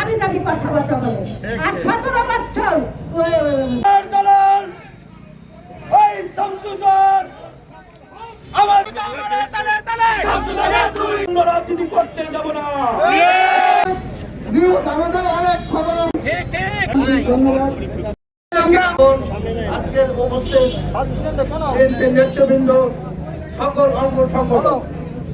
দাবি দাবি কথাবার্তা বলে। আর সতেরো বছর ওই- দলের আমার তালে তালে তালে। রাজনীতি করতে যাব না। আমাদের অনেক খবর। ঠিক ঠিক। আজকের উপস্থিত বিএনপি নেতৃবৃন্দ সকল অঙ্গ সংগঠন।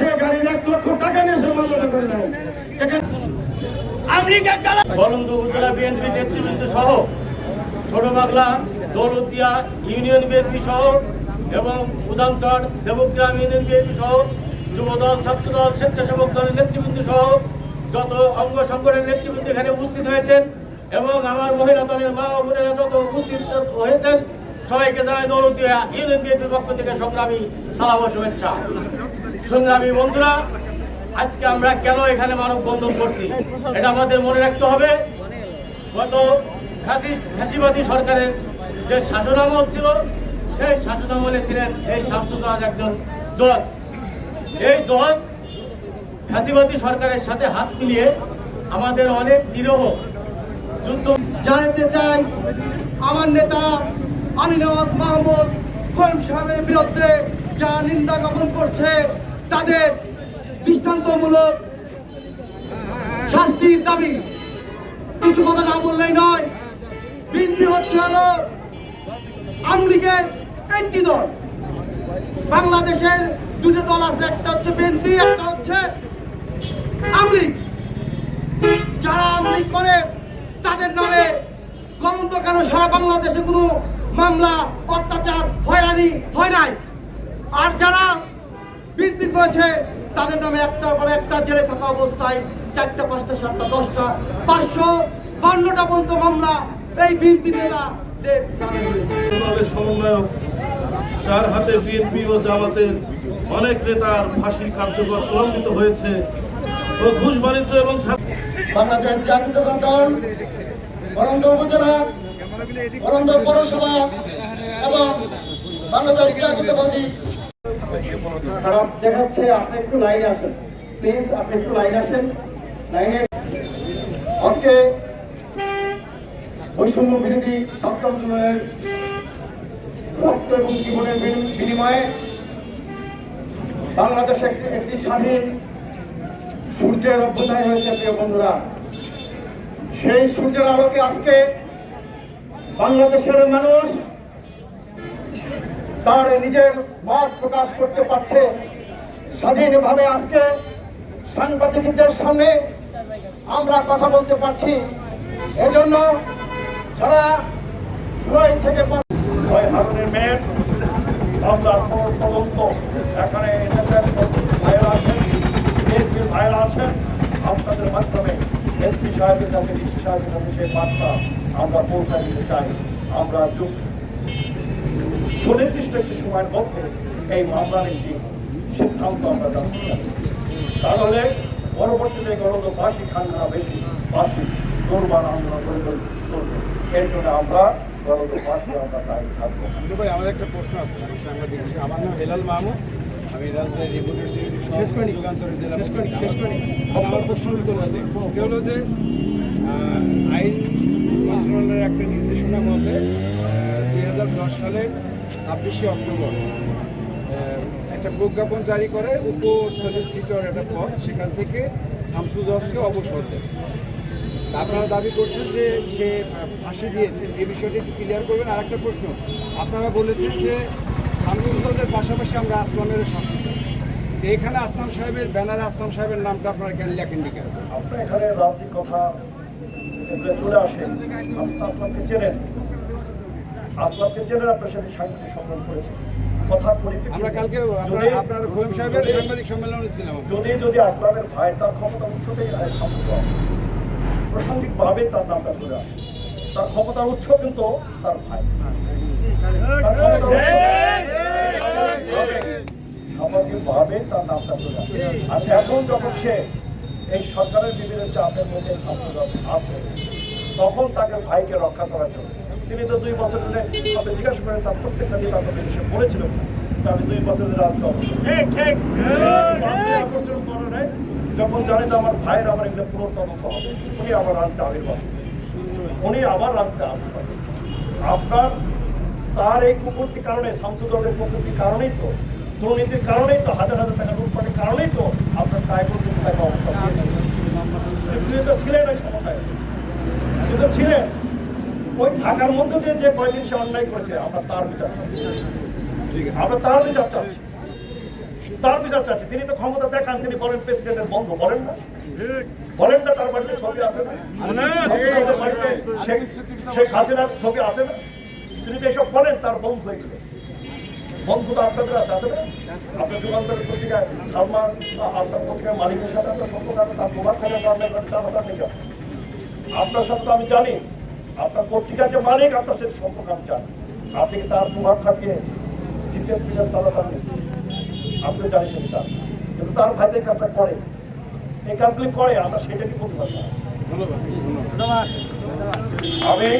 সে গাড়ির এক লক্ষ টাকা নিয়ে সে মামলাটা করে বলন্দ উপজেলা বিএনপি নেতৃবৃন্দ সহ ছোট বাংলা দৌলতদিয়া ইউনিয়ন বিএনপি সহ এবং উজানচর দেবগ্রাম ইউনিয়ন বিএনপি সহ যুবদল ছাত্রদল স্বেচ্ছাসেবক দলের নেতৃবৃন্দ সহ যত অঙ্গ সংগঠনের নেতৃবৃন্দ এখানে উপস্থিত হয়েছেন এবং আমার মহিলা দলের মা ও বোনেরা যত উপস্থিত হয়েছেন সবাইকে জানাই দৌলতদিয়া ইউনিয়ন বিএনপির পক্ষ থেকে সংগ্রামী সালাম শুভেচ্ছা। সংগ্রামী বন্ধুরা, আজকে আমরা কেন এখানে মানববন্ধন করছি? এটা আমাদের মনে রাখতে হবে। গত ফ্যাসিবাদী সরকারের যে শাসনামল ছিল, সেই শাসনামলে ছিলেন এই শামসুজাদ একজন জজ। এই জজ ফ্যাসিবাদী সরকারের সাথে হাত মিলিয়ে আমাদের অনেক নিরহ যুদ্ধ জানাতে চাই আমার নেতা আলী নওয়াজ মাহমুদ করিম সাহেবের বিরুদ্ধে যা নিন্দা জ্ঞাপন করছে তাদের দৃষ্টান্তমূলক শাস্তির দাবি। কিছু কথা না বললেই নয় বিএনপি হচ্ছে হলো আমলিগের এন্টি দল। বাংলাদেশের দুটো দল আছে, একটা হচ্ছে বিএনপি, একটা হচ্ছে আমলিগ যারা আমলিগ করে, তাদের নামে গণন্ত কেন সারা বাংলাদেশে কোনো মামলা, অত্যাচার, হয়রানি হয় নাই? আর যারা বিনতি করেছে। তাদের নামে একটার পর একটা জেলে থাকা অবস্থায় চারটা পাঁচটা সাতটা দশটা পাঁচশো বান্নটা পর্যন্ত মামলা এই বিনতি নেতাদের নামে হয়েছে দলের সমন্বয়ক যার হাতে বিএনপি ও জামাতের অনেক নেতার ফাঁসি কার্যকর প্রলম্বিত হয়েছে ও ঘুষ বাণিজ্য এবং বাংলাদেশ জাতীয়তাবাদী দল বরন্দ উপজেলা বরন্দ পৌরসভা এবং বাংলাদেশ জাতীয়তাবাদী দেখাচ্ছে আপনি একটু লাইনে আসেন। প্লিজ, আপনি একটু লাইনে আসেন। লাইনে আজকে বৈষম্য বিরোধী ছাত্র আন্দোলনের রক্ত এবং জীবনের বিনিময়ে বাংলাদেশ একটি স্বাধীন সূর্যের অভ্যুদয় হয়েছে, প্রিয় বন্ধুরা। সেই সূর্যের আলোকে আজকে বাংলাদেশের মানুষ তার নিজের মত প্রকাশ করতে পারছে। স্বাধীনভাবে আজকে সাংবাদিকদের সামনে আমরা কথা বলতে পারছি। এজন্য যারা জুলাই থেকে খবর তদন্ত। এখানে আপনাদের মাধ্যমে আমরা পৌঁছায় দিতে চাই। আমরা যুগ সুনির্দিষ্ট একটি সময়ের মধ্যে এই মামলার একটি সিদ্ধান্ত আমরা জানতে তাহলে পরবর্তীতে গণত ফাঁসি খান না বেশি ফাঁসি দুর্বার আমরা পরিকল্পনা করব। এর জন্য আমরা আমরা তাই থাকব। ভাই আমার একটা প্রশ্ন আছে সাংবাদিক আমার নাম হেলাল মাহমুদ আমি শেষ করি যুগান্তরের জেলা শেষ করি শেষ করি আমার প্রশ্ন উত্তর হলো যে আইন মন্ত্রণালয়ের একটা নির্দেশনা মতে সালের ছাব্বিশে অক্টোবর একটা প্রজ্ঞাপন জারি করে উপ সলিসিটর একটা পদ, সেখান থেকে শামসু জজকে অবসর দেয় আপনারা দাবি করছেন যে সে ফাঁসি দিয়েছে। এই বিষয়টি একটু ক্লিয়ার করবেন। আর একটা প্রশ্ন, আপনারা বলেছেন যে শামসুলদের পাশাপাশি আমরা আসলামের শাস্তি চাই। এখানে আসলাম সাহেবের ব্যানারে আসলাম সাহেবের নামটা আপনারা কেন লেখেননি কেন? আপনি এখানে রাজ্যিক কথা চলে আসেন আপনি আসলামকে চেনেন। আসলামকে চেনেন আপনার সাথে সাংবাদিক সম্মেলন করেছেন কথার পরিপ্রেক্ষিতে আমরা কালকে আপনার যদি- সাহেবের সাংবাদিক সম্মেলনে ছিলাম যদি যদি আসলামের ভাই তার ক্ষমতা উৎসটাই প্রাসঙ্গিকভাবে তার নামটা ধরে আসে তার ক্ষমতার উৎস কিন্তু তার ভাই। স্বাভাবিকভাবে তার নামটা ধরে আসে আর এখন যখন সে এই সরকারের বিভিন্ন চাপের মধ্যে ছাত্ররা আছে তখন তাকে ভাইকে রক্ষা করার জন্য তিনি তো দুই বছর ধরে আপনি জিজ্ঞাসা করেন তার প্রত্যেকটা নেতা আপনাদের বলেছিলেন যে আমি দুই বছর ধরে আগস্টের পরে যখন জানে যে আমার ভাইয়ের আমার এগুলো পুনর্তদন্ত হবে উনি আবার রাখতে আবির্ভাব উনি আবার রাখতে আবির্ভাব আপনার তার এই কুকুরটির কারণে শামসুদলের কুকুরটির কারণেই তো দুর্নীতির কারণেই তো হাজার হাজার টাকা লুটপাটের কারণেই তো আপনার ট্রাইবল কিন্তু তাকে তো ছিলেন ওই সময় কিন্তু ছিলেন। ওই ঢাকার মধ্যে দিয়ে যে কয়দিন সে অন্যায় করেছে আমরা তার বিচার চাচ্ছি। আমরা তার বিচার চাচ্ছি। তার বিচার চাচ্ছি। তিনি তো ক্ষমতা দেখান তিনি বলেন প্রেসিডেন্টের বন্ধ বলেন না। বলেন না তার বাড়িতে ছবি আছে না। শেখ হাসিনার ছবি আছে না। তিনি তো এসব বলেন তার বন্ধু হয়ে গেলে। বন্ধু তো আপনাদের আছে আছে না? আপনার যুগান্তরের পত্রিকায় সালমান আপনার পত্রিকার মালিকের সাথে আপনার সম্পর্ক আছে তার প্রভাব খানে আপনার চার হাজার আপনার সাথে তো আমি জানি আপনার পত্রিকার যে আপনার সাথে সম্পর্ক আমি জানি। আপনি কি তার প্রভাব খাটিয়ে বিশেষ বিশেষ চালাতে আপনি জানি সেটা চান কিন্তু তার এই কাজটা করে। এই কাজগুলি করে, আমরা সেটাকে প্রতিবাদ। আমি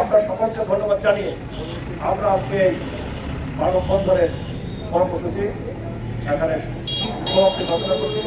আপনার সকলকে ধন্যবাদ জানিয়ে আমরা আজকে মানববন্ধনের কর্মসূচি এখানে সমাপ্তি ঘোষণা করছি।